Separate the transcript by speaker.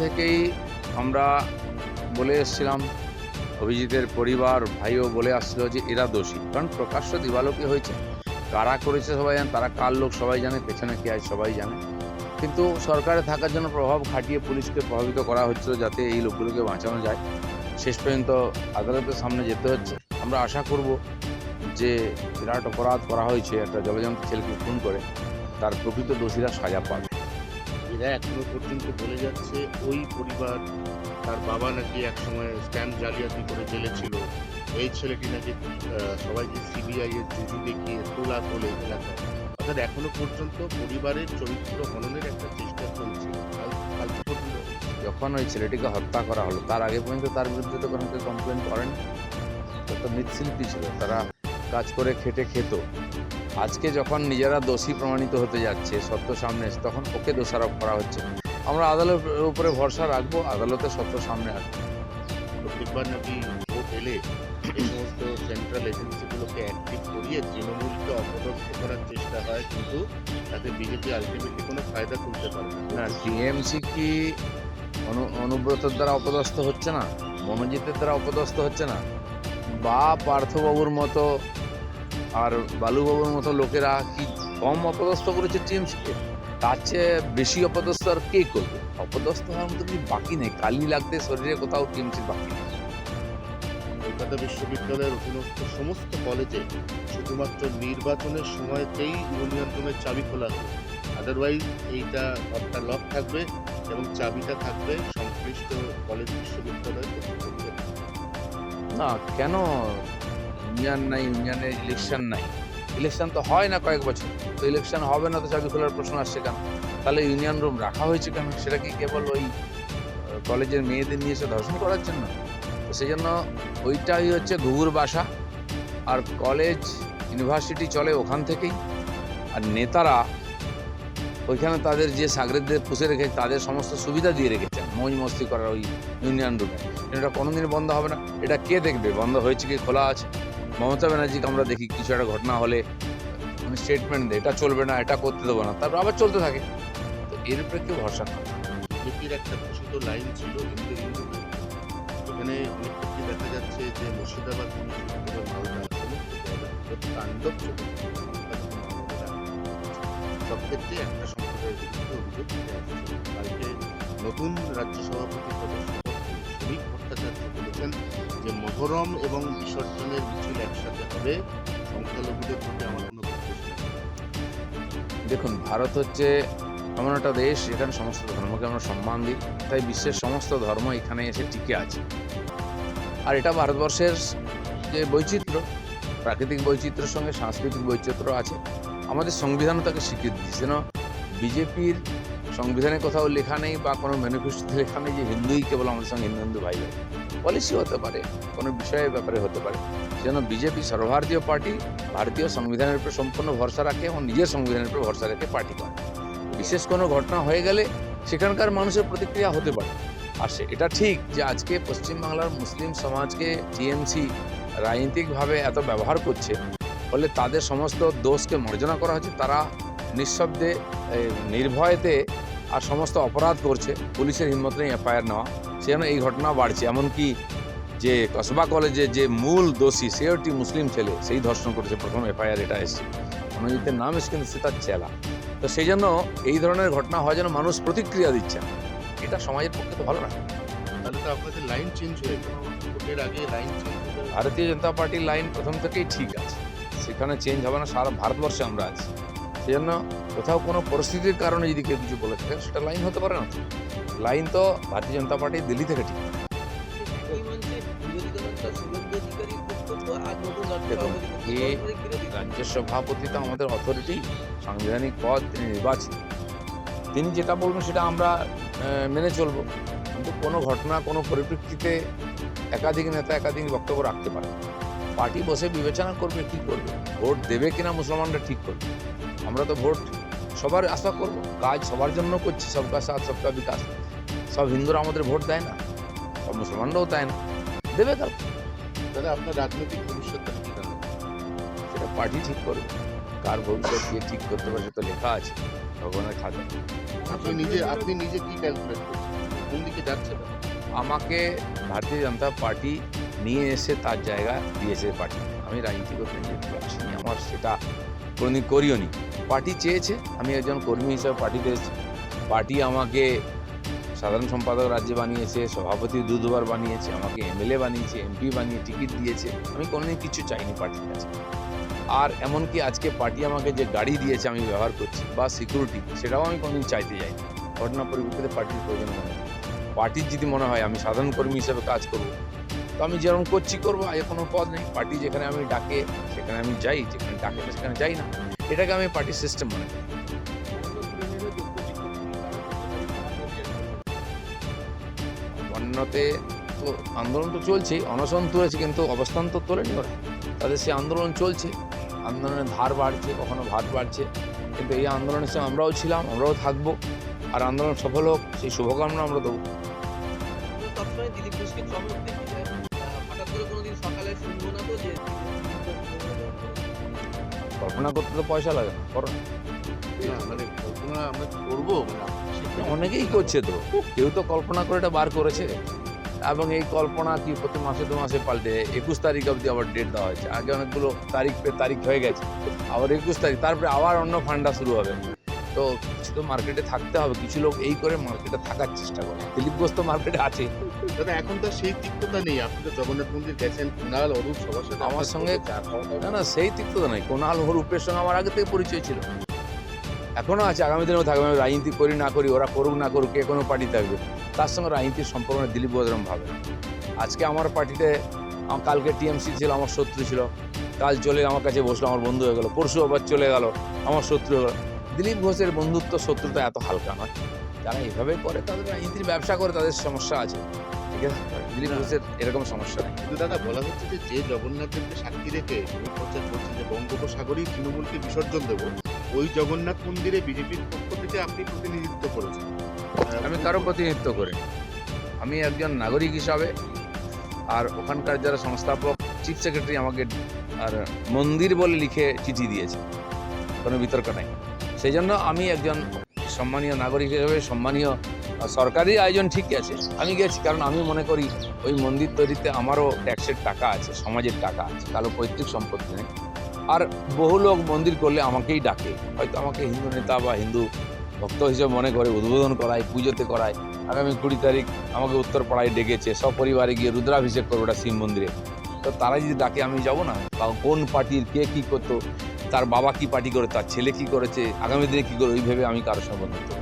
Speaker 1: থেকেই আমরা বলে এসেছিলাম, অভিজিতের পরিবার, ভাইও বলে আসছিল যে এরা দোষী। কারণ প্রকাশ্য দিবালোকে হয়েছে। কারা করেছে সবাই জানে, তারা কার লোক সবাই জানে, পেছনে কে আছে সবাই জানে। কিন্তু সরকারে থাকার জন্য প্রভাব খাটিয়ে পুলিশকে প্রভাবিত করা হচ্ছিল যাতে এই লোকগুলোকে বাঁচানো যায়। শেষ পর্যন্ত আদালতের সামনে যেতে হচ্ছে। আমরা আশা করব যে বিরাট অপরাধ করা হয়েছে একটা জলজন্ত ছেলেকে খুন করে, তার প্রকৃত দোষীরা সাজা পাবে।
Speaker 2: এরা এখনও পর্যন্ত বলে যাচ্ছে, ওই পরিবার তার বাবা নাকি একসময় স্ট্যাম্প জালিয়াতি করে জেলে ছিল। এই ছেলেটি নাকি সবাইকে সিবিআই এর জুজু দেখিয়ে তোলা তোলে এলাকায়। অর্থাৎ এখনও পর্যন্ত পরিবারের চরিত্র হননের একটা চেষ্টা চলছে।
Speaker 1: যখন ওই ছেলেটিকে হত্যা করা হলো, তার আগে পর্যন্ত তার বিরুদ্ধে তো কোনো কমপ্লেন করেন। তো মৃৎশিল্পী ছিল, তারা কাজ করে খেটে খেত। আজকে যখন নিজেরা দোষী প্রমাণিত হতে যাচ্ছে সত্য সামনে এসে তখন ওকে দোষারোপ করা হচ্ছে আমরা আদালতের উপরে ভরসা রাখব আদালতে সত্য সামনে আসবে।
Speaker 2: প্রত্যেকবার নাকি ভোট এলে এই সমস্ত সেন্ট্রাল এজেন্সিগুলোকে অ্যাক্টিভ করিয়ে তৃণমূলকে অপদস্থ করার চেষ্টা হয় কিন্তু তাতে বিজেপি আলটিমেটলি কোনো ফায়দা তুলতে পারে
Speaker 1: না। টিএমসি কি অনু অনুব্রতর দ্বারা অপদস্থ হচ্ছে না? মনোজিতের দ্বারা অপদস্থ হচ্ছে না? বা পার্থবাবুর মতো আর বালুবাবুর মতো লোকেরা কি কম অপদস্থ করেছে টিএমসিকে তার চেয়ে বেশি অপদস্থ আর কে করবে? অপদস্থ হওয়ার মতো কি বাকি নেই? কালি লাগতে শরীরে কোথাও টিএমসির বাকি নেই।
Speaker 2: কলকাতা বিশ্ববিদ্যালয়ের অধীনস্থ সমস্ত কলেজে শুধুমাত্র নির্বাচনের সময়তেই ইউনিয়ন রুমের চাবি খোলা হবে আদারওয়াইজ এইটা একটা লক থাকবে এবং চাবিটা থাকবে সংশ্লিষ্ট কলেজ বিশ্ববিদ্যালয়ের কর্তৃপক্ষের
Speaker 1: না কেন ইউনিয়ন নাই, ইউনিয়নের ইলেকশন নাই। ইলেকশন তো হয় না কয়েক বছর। তো ইলেকশন হবে না তো চাবি খোলার প্রশ্ন আসছে কেন? তাহলে ইউনিয়ন রুম রাখা হয়েছে কেন? সেটা কি কেবল ওই কলেজের মেয়েদের নিয়ে এসে ধর্ষণ করার জন্য? তো সেই জন্য ওইটাই হচ্ছে ঘুঘুর বাসা। আর কলেজ ইউনিভার্সিটি চলে ওখান থেকেই। আর নেতারা ওইখানে তাদের যে সাগরেদদের পুষে রেখে তাদের সমস্ত সুবিধা দিয়ে রেখেছেন মৌজ মস্তি করার ওই ইউনিয়ন রুমে এটা কোনোদিন বন্ধ হবে না। এটা কে দেখবে? বন্ধ হয়েছে কি? খোলা আছে? মমতা ব্যানার্জিকে আমরা দেখি, কিছু একটা ঘটনা হলে মানে স্টেটমেন্ট দেয়, এটা চলবে না, এটা করতে দেবো না, তারপর আবার চলতে থাকে তো এর উপরে কেউ ভরসা না।
Speaker 2: বিজেপির একটা ঘোষিত লাইন ছিল এখানে অনেক ক্ষেত্রে দেখা যাচ্ছে যে মুর্শিদাবাদ তাণ্ডব। সব ক্ষেত্রে একটা সম্প্রদায়ের বিরুদ্ধে অভিযোগ কালকে নতুন রাজ্য সভাপতি সদস্য শ্রমিক ভট্টাচার্য বলেছেন যে মহরম এবং বিসর্জনের মিছিল একসাথে হবে, সংখ্যালঘুদের প্রতি আমার কোনো
Speaker 1: দেখুন, ভারত হচ্ছে এমন একটা দেশ যেখানে সমস্ত ধর্মকে আমরা সম্মান দিই, তাই বিশ্বের সমস্ত ধর্ম এখানে এসে টিকে আছে। আর এটা ভারতবর্ষের যে বৈচিত্র্য, প্রাকৃতিক বৈচিত্র্যের সঙ্গে সাংস্কৃতিক বৈচিত্র্য আছে, আমাদের সংবিধানও তাকে স্বীকৃতি দিচ্ছে বিজেপির সংবিধানে কোথাও লেখা নেই বা কোনো ম্যানিফেস্টোতে লেখা নেই যে হিন্দুই কেবল আমাদের সঙ্গে হিন্দু হিন্দু ভাই ভাই পলিসি হতে পারে, কোনো বিষয়ের ব্যাপারে হতে পারে। যেন বিজেপি সর্বভারতীয় পার্টি ভারতীয় সংবিধানের উপর সম্পূর্ণ ভরসা রাখে এবং নিজের সংবিধানের উপর ভরসা রেখে পার্টি করে। বিশেষ কোনো ঘটনা হয়ে গেলে সেখানকার মানুষের প্রতিক্রিয়া হতে পারে। আর সে এটা ঠিক যে আজকে পশ্চিমবাংলার মুসলিম সমাজকে টিএমসি রাজনৈতিকভাবে এত ব্যবহার করছে, ফলে তাদের সমস্ত দোষকে মার্জনা করা হচ্ছে, তারা নিঃশব্দে নির্ভয়েতে আর সমস্ত অপরাধ করছে পুলিশের হিম্মত নেই এফআইআর নেওয়া। সেজন্য এই ঘটনা বাড়ছে। এমনকি যে কসবা কলেজে যে মূল দোষী সেও একটি মুসলিম ছেলে সেই ধর্ষণ করেছে প্রথম এফআইআর এটা এসছে। অনুজিতের নাম এসে কিন্তু সে তার চেলা। তো সেই জন্য এই ধরনের ঘটনা হয় যেন মানুষ প্রতিক্রিয়া দিচ্ছে না। এটা সমাজের পক্ষে তো ভালো না।
Speaker 2: তাহলে তো আপনাদের লাইন চেঞ্জ হয়ে ভোটের আগে লাইন
Speaker 1: ভারতীয় জনতা পার্টির লাইন প্রথম থেকেই ঠিক আছে। সেখানে চেঞ্জ হবে না সারা ভারতবর্ষে আমরা আছি। সেই জন্য কোথাও কোনো পরিস্থিতির কারণে যদি কেউ কিছু বলে থাকে সেটা লাইন হতে পারে না। লাইন তো ভারতীয় জনতা পার্টি দিল্লি থেকে ঠিক।
Speaker 3: রাজ্য বক্তব্য
Speaker 1: সভাপতি তো আমাদের অথরিটি সাংবিধানিক পদ তিনি নির্বাচিত। তিনি যেটা বলবেন সেটা আমরা মেনে চলবো। কিন্তু কোনো ঘটনা, কোনো পরিপ্রেক্ষিতে একাধিক নেতা একাধিক বক্তব্য রাখতে পারে পার্টি বসে বিবেচনা করবে কি করবে? ভোট দেবে কিনা মুসলমানরা ঠিক করবে। আমরা তো ভোট সবার আশা করব কাজ সবার জন্য করছি সবকা সাথ সবকা বিকাশ। সব হিন্দুরা আমাদের ভোট দেয় না সব মুসলমানরাও দেয় না। দেবে কাল
Speaker 2: তাহলে আপনার রাজনৈতিক ভবিষ্যৎ তাহলে? কি
Speaker 1: সেটা পার্টি ঠিক করবে। কার ভবিষ্যৎ কে ঠিক করতে পারে সেটা লেখা আছে ভগবানের খাতা।
Speaker 2: আপনি নিজে আপনি নিজে কি ক্যালকুলেট করছেন? কোন দিকে যাচ্ছে
Speaker 1: আমাকে ভারতীয় জনতা পার্টি নিয়ে এসে তার জায়গা দিয়েছে পার্টি। আমি রাজনীতি করতে যেতে আমার সেটা কোনোদিন করিও নি। পার্টি চেয়েছে, আমি একজন কর্মী হিসাবে এসেছি পার্টি আমাকে সাধারণ সম্পাদক রাজ্যে বানিয়েছে, সভাপতি দু দুবার বানিয়েছে, আমাকে এমএলএ বানিয়েছে, এমপি বানিয়ে টিকিট দিয়েছে। আমি কোনোদিন কিছু চাইনি পার্টির কাছে। আর এমনকি আজকে পার্টি আমাকে যে গাড়ি দিয়েছে আমি ব্যবহার করছি বা সিকিউরিটি, সেটাও আমি কোনোদিন চাইতে যাইনি। ঘটনা পরিপ্রেক্ষিতে পার্টির প্রয়োজন মনে পার্টির যদি মনে হয় আমি সাধারণ কর্মী হিসেবে কাজ করব, তো আমি যেরকম করছি করব কোনো পদ নেই। পার্টি যেখানে আমি ডাকে, সেখানে আমি যাই, যেখানে ডাকে সেখানে যাই না। এটাকে আমি পার্টির সিস্টেম মনে করি। অন্যতে তো আন্দোলন তো চলছেই অনশন তুলেছে কিন্তু অবস্থান তো তোলেনি ওরা। তাদের সেই আন্দোলন চলছে, আন্দোলনের ধার বাড়ছে, কখনো ভাত বাড়ছে। কিন্তু এই আন্দোলনের সঙ্গে আমরাও ছিলাম, আমরাও থাকব, আর আন্দোলন সফল হোক, সেই শুভকামনা আমরা দেবো।
Speaker 3: দিলীপ করে সকালে শুনব না তো যে
Speaker 1: কল্পনা করতে তো পয়সা লাগে না করো না।
Speaker 2: মানে কল্পনা আমরা করব।
Speaker 1: অনেকেই করছে তো। কেউ তো কল্পনা করে এটা বার করেছে। এবং এই কল্পনা কি প্রতি মাসে দু মাসে পাল্টে একুশ তারিখ অবধি আবার ডেট দেওয়া হয়েছে। আগে অনেকগুলো তারিখ পে তারিখ হয়ে গেছে। আবার একুশ তারিখ তারপরে আবার অন্য ফান্ডা শুরু হবে। তো তো মার্কেটে থাকতে হবে। কিছু লোক এই করে মার্কেটে থাকার চেষ্টা করে। দিলীপ ঘোষ তো মার্কেটে আছে।
Speaker 2: দাদা এখন তো সেই তিক্ততা নেই। আপনি তো জগন্নাথ মন্দির গেছেন কুণাল অরূপ সবার সাথে
Speaker 1: আমার সঙ্গে না না সেই তিক্ততা নাই। কোনাল হরুপের সঙ্গে আমার আগে থেকে পরিচয় ছিল। এখনও আছে আগামী দিনেও থাকবে। আমি রাজনীতি করি না করি ওরা করুক না করুক কে কোনো পার্টি থাকবে। তার সঙ্গে রাজনীতির সম্পর্ক দিলীপ বজরম ভাবে। আজকে আমার পার্টিতে কালকে টিএমসি ছিল আমার শত্রু ছিল। কাল চলে আমার কাছে বসল আমার বন্ধু হয়ে গেলো। পরশু আবার চলে গেল আমার শত্রু হয়ে গেল। দিলীপ ঘোষের বন্ধুত্ব শত্রুতা এত হালকা নয়। যারা এইভাবে করে তাদের রাজনীতির ব্যবসা করে তাদের সমস্যা আছে। ঠিক আছে? দিলীপ ঘোষের এরকম সমস্যা নেই।
Speaker 2: কিন্তু দাদা বলা হচ্ছে যে যে জগন্নাথ দেবকে সাক্ষী রেখে প্রচার করছেন যে বঙ্গোপসাগরেই তৃণমূলকে বিসর্জন দেব ওই জগন্নাথ মন্দিরে বিজেপির পক্ষ থেকে আপনি প্রতিনিধিত্ব করেছেন।
Speaker 1: আমি কারও প্রতিনিধিত্ব করি আমি একজন নাগরিক হিসাবে আর ওখানকার যারা সংস্থাপক চিফ সেক্রেটারি আমাকে আর মন্দির বলে লিখে চিঠি দিয়েছে। কোনো বিতর্ক নাই। সেই জন্য আমি একজন সম্মানীয় নাগরিক হিসেবে, সম্মানীয় সরকারি আয়োজন ঠিকই আছে। আমি গেছি কারণ আমি মনে করি ওই মন্দির তৈরিতে আমারও ট্যাক্সের টাকা আছে, সমাজের টাকা আছে কারও পৈতৃক সম্পত্তি নেই। আর বহু লোক মন্দির করলে আমাকেই ডাকে। হয়তো আমাকে হিন্দু নেতা বা হিন্দু ভক্ত হিসেবে মনে করে, উদ্বোধন করায়, পুজোতে করায়। আগামী কুড়ি তারিখ আমাকে উত্তরপাড়ায় ডেকেছে, সপরিবারে গিয়ে রুদ্রাভিষেক করব ওটা শিব মন্দিরে। তো তারা যদি ডাকে, আমি যাব না। বা কোন পার্টির কে কী করতো তার বাবা কি পার্টি করে তার ছেলে কি করেছে, আগামী দিনে কি করে, ওইভাবে আমি কারও সম্বন্ধে।